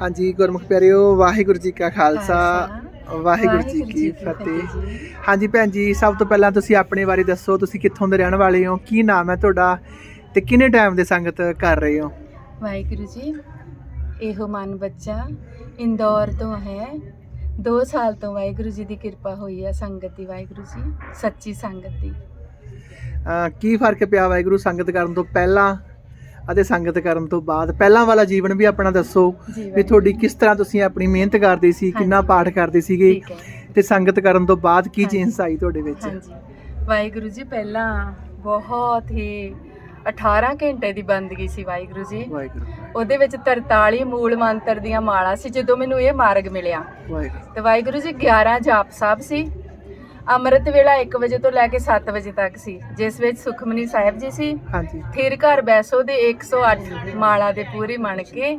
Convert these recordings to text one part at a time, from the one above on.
ਹਾਂਜੀ ਗੁਰਮੁਖ ਪਿਆਰਿਓ ਵਾਹਿਗੁਰੂ ਜੀ ਕਾ ਖਾਲਸਾ ਵਾਹਿਗੁਰੂ ਜੀ ਕੀ ਫਤਿਹ। ਹਾਂਜੀ ਭੈਣ ਜੀ ਸਭ ਤੋਂ ਪਹਿਲਾਂ ਤੁਸੀਂ ਆਪਣੇ ਬਾਰੇ ਦੱਸੋ ਤੁਸੀਂ ਕਿੱਥੋਂ ਦੇ ਰਹਿਣ ਵਾਲੇ ਹੋ ਕੀ ਨਾਮ ਹੈ ਤੁਹਾਡਾ ਤੇ ਕਿੰਨੇ ਟਾਈਮ ਦੇ ਸੰਗਤ ਕਰ ਰਹੇ ਹੋ? ਵਾਹਿਗੁਰੂ ਜੀ ਇਹੋ ਮਨ ਬੱਚਾ ਇੰਦੌਰ ਤੋਂ ਹੈ। 2 ਸਾਲ ਤੋਂ ਵਾਹਿਗੁਰੂ ਜੀ ਦੀ ਕਿਰਪਾ ਹੋਈ ਹੈ ਸੰਗਤ ਦੀ ਵਾਹਿਗੁਰੂ ਜੀ ਸੱਚੀ ਸੰਗਤ ਦੀ। ਕੀ ਫ਼ਰਕ ਪਿਆ ਵਾਹਿਗੁਰੂ ਸੰਗਤ ਕਰਨ ਤੋਂ ਪਹਿਲਾਂ ਅਤੇ ਸੰਗਤ ਕਰਨ ਤੋਂ ਬਾਅਦ ਪਹਿਲਾਂ ਵਾਲਾ ਜੀਵਨ ਵੀ ਆਪਣਾ ਦੱਸੋ ਵੀ। ਤੁਹਾਡੀ ਕਿਸ ਤਰ੍ਹਾਂ ਤੁਸੀਂ ਆਪਣੀ ਮਿਹਨਤ ਕਰਦੇ ਸੀ ਕਿੰਨਾ। ਪਾਠ ਕਰਦੇ ਸੀਗੇ ਤੇ ਸੰਗਤ ਕਰਨ ਤੋਂ ਬਾਅਦ ਕੀ। ਚੇਂਜ ਆਈ ਤੁਹਾਡੇ ਵਿੱਚ? ਵਾਹਿਗੁਰੂ ਜੀ ਪਹਿਲਾਂ ਬਹੁਤ ਹੀ 18 ਘੰਟੇ ਦੀ ਬੰਦਗੀ ਸੀ ਵਾਹਿਗੁਰੂ ਜੀ। ਉਹਦੇ ਵਿੱਚ 43 ਮੂਲ ਮੰਤਰ ਦੀਆਂ ਮਾਲਾ ਸੀ ਜਦੋਂ ਮੈਨੂੰ ਇਹ ਮਾਰਗ ਮਿਲਿਆ। ਵਾਹਿਗੁਰੂ। ਤੇ ਵਾਹਿਗੁਰੂ ਜੀ 11 ਜਾਪ ਸਾਹਿਬ ਸੀ। ਅੰਮ੍ਰਿਤ ਵੇਲਾ 1 ਵਜੇ ਤੋਂ ਲੈ ਕੇ 7 ਵਜੇ ਤੱਕ ਸੀ ਜਿਸ ਵਿੱਚ ਸੁਖਮਨੀ ਸਾਹਿਬ ਜੀ ਸੀ। ਹਾਂਜੀ। ਥਿਰ ਘਰ ਬੈਸੋ ਦੇ 108 ਮਾਲਾ ਦੇ ਪੂਰੀ ਮੰਨ ਕੇ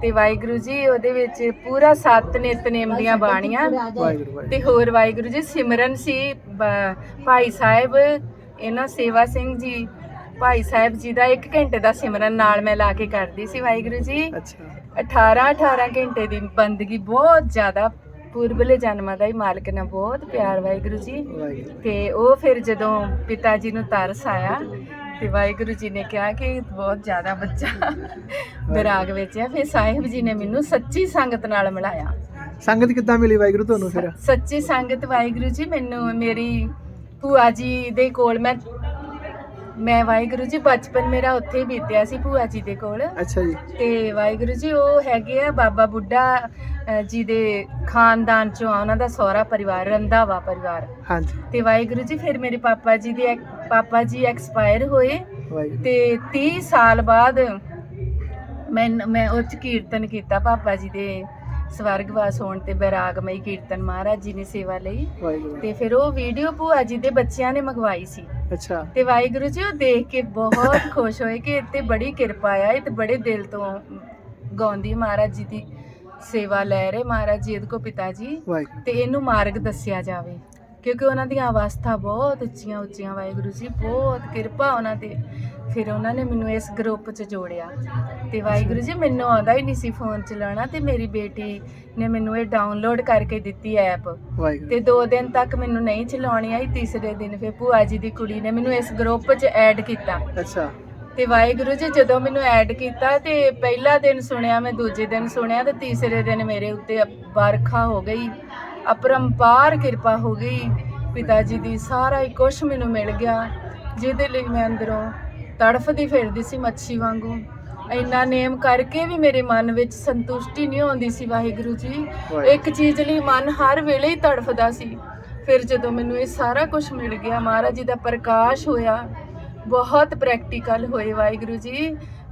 ਤੇ ਵਾਹਿਗੁਰੂ ਜੀ ਉਹਦੇ ਵਿੱਚ ਪੂਰਾ ਸੱਤ ਨਿਤਨੇਮ ਦੀਆਂ ਬਾਣੀਆਂ ਤੇ ਹੋਰ ਵਾਹਿਗੁਰੂ ਜੀ ਸਿਮਰਨ ਸੀ ਭਾਈ ਸਾਹਿਬ ਇਹਨਾਂ ਸੇਵਾ ਸਿੰਘ ਜੀ। ਭਾਈ ਸਾਹਿਬ ਜੀ ਦਾ 1 ਘੰਟੇ ਦਾ ਸਿਮਰਨ ਨਾਲ ਮੈਂ ਲਾ ਕੇ ਕਰਦੀ ਸੀ ਵਾਹਿਗੁਰੂ ਜੀ। ਅੱਛਾ। 18 18 ਘੰਟੇ ਦੀ ਬੰਦਗੀ ਬਹੁਤ ਜ਼ਿਆਦਾ ਪੂਰਬਲੇ ਜਨਮਾਂ ਦਾ ਹੀ ਮਾਲਕ ਨਾਲ ਬਹੁਤ ਪਿਆਰ ਵਾਹਿਗੁਰੂ ਜੀ। ਤੇ ਉਹ ਫਿਰ ਜਦੋਂ ਪਿਤਾ ਜੀ ਨੂੰ ਤਰਸ ਆਇਆ ਤੇ ਵਾਹਿਗੁਰੂ ਜੀ ਨੇ ਕਿਹਾ ਕਿ ਬਹੁਤ ਜ਼ਿਆਦਾ ਬੱਚਾ ਵਿਰਾਗ ਵਿੱਚ ਹੈ। ਫਿਰ ਸਾਹਿਬ ਜੀ ਨੇ ਮੈਨੂੰ ਸੱਚੀ ਸੰਗਤ ਨਾਲ ਮਿਲਾਇਆ। ਸੰਗਤ ਕਿੱਦਾਂ ਮਿਲੀ ਵਾਹਿਗੁਰੂ ਤੁਹਾਨੂੰ ਫਿਰ? ਸੱਚੀ ਸੰਗਤ ਵਾਹਿਗੁਰੂ ਜੀ ਮੈਨੂੰ ਮੇਰੀ ਭੂਆ ਜੀ ਦੇ ਕੋਲ ਮੈਂ ਮੈਂ ਵਾਹਿਗੁਰੂ ਜੀ ਬਚਪਨ ਮੇਰਾ ਉੱਥੇ ਬੀਤਿਆ ਸੀ ਭੂਆ ਜੀ ਦੇ ਕੋਲ। ਅੱਛਾ ਜੀ। ਤੇ ਵਾਹਿਗੁਰੂ ਜੀ ਉਹ ਹੈਗੇ ਆ ਬਾਬਾ ਬੁੱਢਾ ਜੀ ਦੇ ਖਾਨਦਾਨ ਚੋਂ ਆ ਉਹਨਾਂ ਦਾ ਸਹੁਰਾ ਪਰਿਵਾਰ ਰੰਧਾਵਾ ਪਰਿਵਾਰ। ਹਾਂਜੀ। ਤੇ ਵਾਹਿਗੁਰੂ ਜੀ ਫਿਰ ਮੇਰੇ ਪਾਪਾ ਜੀ ਦੇ ਪਾਪਾ ਜੀ ਐਕਸਪਾਇਰ ਹੋਏ। ਵਾਹਿਗੁਰੂ। ਤੇ 30 ਸਾਲ ਬਾਅਦ ਮੈਂ ਮੈਂ ਉੱਚ ਕੀਰਤਨ ਕੀਤਾ ਪਾਪਾ ਜੀ ਦੇ ਸਵਰਗਵਾਸ ਹੋਣ ਤੇ ਬੈਰਾਗਮਈ ਕੀਰਤਨ ਮਹਾਰਾਜ ਜੀ ਨੇ ਸੇਵਾ ਲਈ। ਵਾਹਿਗੁਰੂ। ਤੇ ਫਿਰ ਉਹ ਵੀਡੀਓ ਭੂਆ ਜੀ ਦੇ ਬੱਚਿਆਂ ਨੇ ਮੰਗਵਾਈ ਸੀ। ਅੱਛਾ। ਤੇ ਵਾਹਿਗੁਰੂ ਜੀ ਉਹ ਦੇਖ ਕੇ ਬਹੁਤ ਖੁਸ਼ ਹੋਏ ਕਿ ਇੱਥੇ ਬੜੀ ਕਿਰਪਾ ਆ ਇਹ ਤੇ ਬੜੇ ਦਿਲ ਤੋਂ ਗਾਉਂਦੀ ਮਹਾਰਾਜ ਜੀ ਦੀ ਸੇਵਾ ਲੈ ਰਹੇ ਮਹਾਰਾਜ ਜੀ ਇਹਦੇ ਕੋ ਪਿਤਾ ਜੀ ਵਾਹਿਗੁਰੂ। ਤੇ ਇਹਨੂੰ ਮਾਰਗ ਦੱਸਿਆ ਜਾਵੇ। ਕਿਉਂਕਿ ਉਹਨਾਂ ਦੀਆਂ ਅਵਸਥਾ ਬਹੁਤ ਉੱਚੀਆਂ ਉੱਚੀਆਂ ਵਾਹਿਗੁਰੂ ਜੀ ਬਹੁਤ ਕਿਰਪਾ ਉਹਨਾਂ ਤੇ। ਫਿਰ ਉਹਨਾਂ ਨੇ ਮੈਨੂੰ ਇਸ ਗਰੁੱਪ 'ਚ ਜੋੜਿਆ। ਤੇ ਵਾਹਿਗੁਰੂ ਜੀ ਮੈਨੂੰ ਆਉਂਦਾ ਹੀ ਨਹੀਂ ਸੀ ਫੋਨ ਚਲਾਉਣਾ ਤੇ ਮੇਰੀ ਬੇਟੀ ਨੇ ਮੈਨੂੰ ਇਹ ਡਾਊਨਲੋਡ ਕਰਕੇ ਦਿੱਤੀ ਐਪ ਵਾਹਿਗੁਰੂ। ਤੇ ਦੋ ਦਿਨ ਤੱਕ ਮੈਨੂੰ ਨਹੀਂ ਚਲਾਉਣੀ ਆਈ ਤੀਸਰੇ ਦਿਨ ਫਿਰ ਭੂਆ ਜੀ ਦੀ ਕੁੜੀ ਨੇ ਮੈਨੂੰ ਇਸ ਗਰੁੱਪ 'ਚ ਐਡ ਕੀਤਾ। ਅੱਛਾ। ਤੇ ਵਾਹਿਗੁਰੂ ਜੀ ਜਦੋਂ ਮੈਨੂੰ ਐਡ ਕੀਤਾ ਤੇ ਪਹਿਲਾ ਦਿਨ ਸੁਣਿਆ ਮੈਂ ਦੂਜੇ ਦਿਨ ਸੁਣਿਆ ਤੇ ਤੀਸਰੇ ਦਿਨ ਮੇਰੇ ਉੱਤੇ ਬਰਖਾ ਹੋ ਗਈ ਅਪਰੰਪਾਰ ਕਿਰਪਾ ਹੋ ਗਈ। ਪਿਤਾ ਜੀ ਦੀ ਸਾਰਾ ਹੀ ਕੁਝ ਮੈਨੂੰ ਮਿਲ ਗਿਆ ਜਿਹਦੇ ਲਈ ਮੈਂ ਅੰਦਰੋਂ ਤੜਫਦੀ ਫਿਰਦੀ ਸੀ ਮੱਛੀ ਵਾਂਗੂ। ਇੰਨਾ ਨੇਮ ਕਰਕੇ ਵੀ ਮੇਰੇ ਮਨ ਵਿੱਚ ਸੰਤੁਸ਼ਟੀ ਨਹੀਂ ਆਉਂਦੀ ਸੀ ਵਾਹਿਗੁਰੂ ਜੀ। ਇੱਕ ਚੀਜ਼ ਲਈ ਮਨ ਹਰ ਵੇਲੇ ਹੀ ਤੜਫਦਾ ਸੀ। ਫਿਰ ਜਦੋਂ ਮੈਨੂੰ ਇਹ ਸਾਰਾ ਕੁਝ ਮਿਲ ਗਿਆ ਮਹਾਰਾਜ ਜੀ ਦਾ ਪ੍ਰਕਾਸ਼ ਹੋਇਆ ਬਹੁਤ ਪ੍ਰੈਕਟੀਕਲ ਹੋਏ ਵਾਹਿਗੁਰੂ ਜੀ।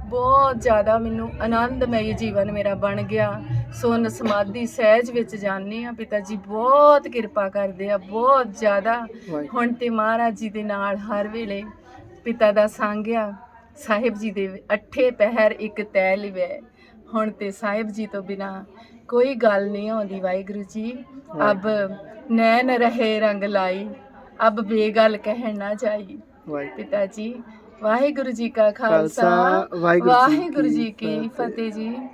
ਬਹੁਤ ਜ਼ਿਆਦਾ ਮੈਨੂੰ ਆਨੰਦਮਈ ਜੀਵਨ ਮੇਰਾ ਬਣ ਗਿਆ। ਸੁਨ ਸਮਾਧੀ ਸਹਿਜ ਵਿੱਚ ਜਾਣੀ ਆ ਪਿਤਾ ਜੀ ਬਹੁਤ ਕਿਰਪਾ ਕਰਦੇ ਆ ਬਹੁਤ ਜ਼ਿਆਦਾ। ਹੁਣ ਤੇ ਮਹਾਰਾਜ ਜੀ ਦੇ ਨਾਲ ਹਰ ਵੇਲੇ ਪਿਤਾ ਦਾ ਸੰਗਿਆ ਸਾਹਿਬ ਜੀ ਦੇ ਅੱਠੇ ਪਹਿਰ ਇੱਕ ਤੈ ਲਿਵੈ। ਹੁਣ ਤੇ ਸਾਹਿਬ ਜੀ ਤੋਂ ਬਿਨਾ ਕੋਈ ਗੱਲ ਨਹੀਂ ਆਉਂਦੀ ਵਾਹਿਗੁਰੂ ਜੀ। ਅਬ ਨੈਣ ਰਹੇ ਰੰਗ ਲਾਈ। ਅਬ ਬੇਗਲ ਕਹਿਣ ਨਾ ਜਾਈ ਪਿਤਾ ਜੀ ਵਾਹਿਗੁਰੂ ਜੀ ਕਾ ਖਾਲਸਾ ਵਾਹਿਗੁਰੂ ਜੀ ਕੀ। ਫਤਿਹ ਜੀ